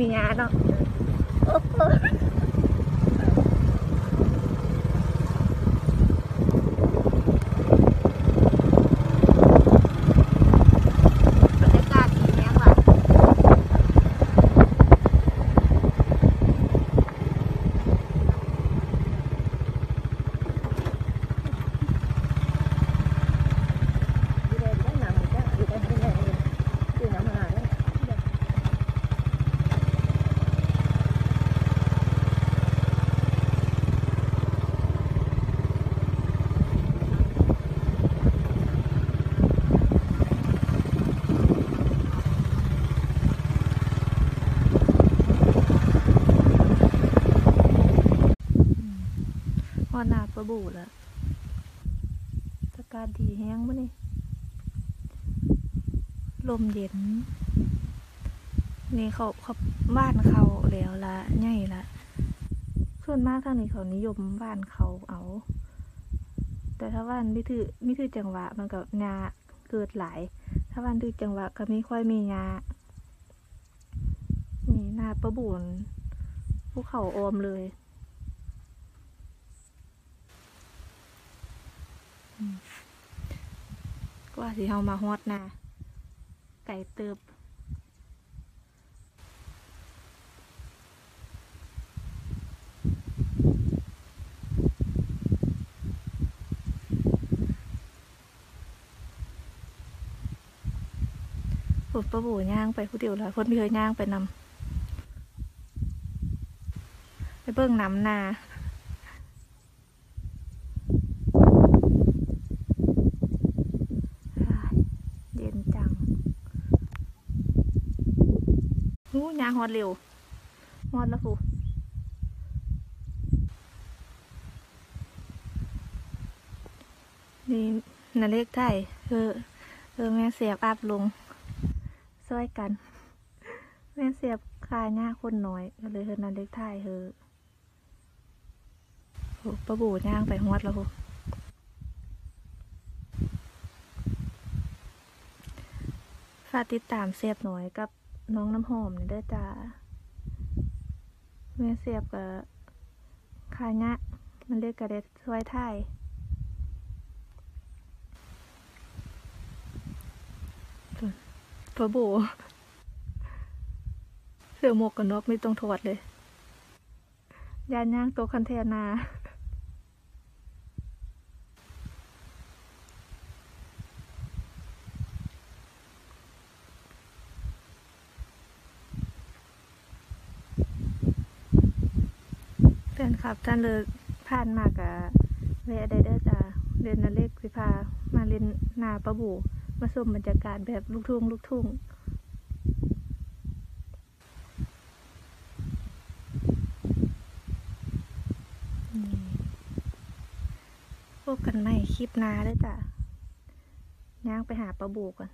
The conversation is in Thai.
มิมีงานเนาะโอ้โหบรรยากาศดีแน่ว่ะอยู่ได้ได้น้ำจ้ะอยู่ได้ได้ได้อยู่น้ำมาแล้ว พอหนาประบูแล้วสกาศดีแห้งมั้นี่ ลมเย็น นี่เขาเขาบ้านเขาแล้วละใหญ่ละ ส่วนมากทางนี้เขานิยมบ้านเขาเอา แต่ถ้าบ้านไม่ถือไม่ถือจังหวะมันก็งาเกิดหลาย ถ้าบ้านถือจังหวะก็ไม่ค่อยมีงานี่นาประบุนภูเขาอมเลย กว่าสิเฮามาฮอดนาไก่เติบผมประบูย่างไปผู้เดียวแล้วคนม่เคยย่างไปนำไปเบิ่งน้ำนา อ้ายเย็นจัง หูยางฮอดเร็วฮอดแล้วฟูนี่นาเล็กไทยเออ เออ แม่เสียบอัพลงช่วยกัน แม่เสียบคาหน้าคนน้อยก็เลยเฮอนาเล็กไทยเฮอประบูย่างไปฮอดแล้วฟูฝากติดตามเสียบหน่อยกับ น้องน้ำหอมนี่เด้อจ้าแม่เสียบกับคาญะมันเรียกกระเด็ดช่วยไทยปะโบเสือหมวกกันน็อกไม่ต้องถอดเลยยานย่างโตวคันเทนา แฟนคลับท่านเลยผ่านมากะเวะได้เด้อจ้าเรียนนาเล็กสิพา มาเรียนนาประบูมาชมบรรยากาศแบบลูกทุ่งลูกทุ่งพบกันใหม่คลิปนาเด้อจ้าย่างไปหาประบูก่อน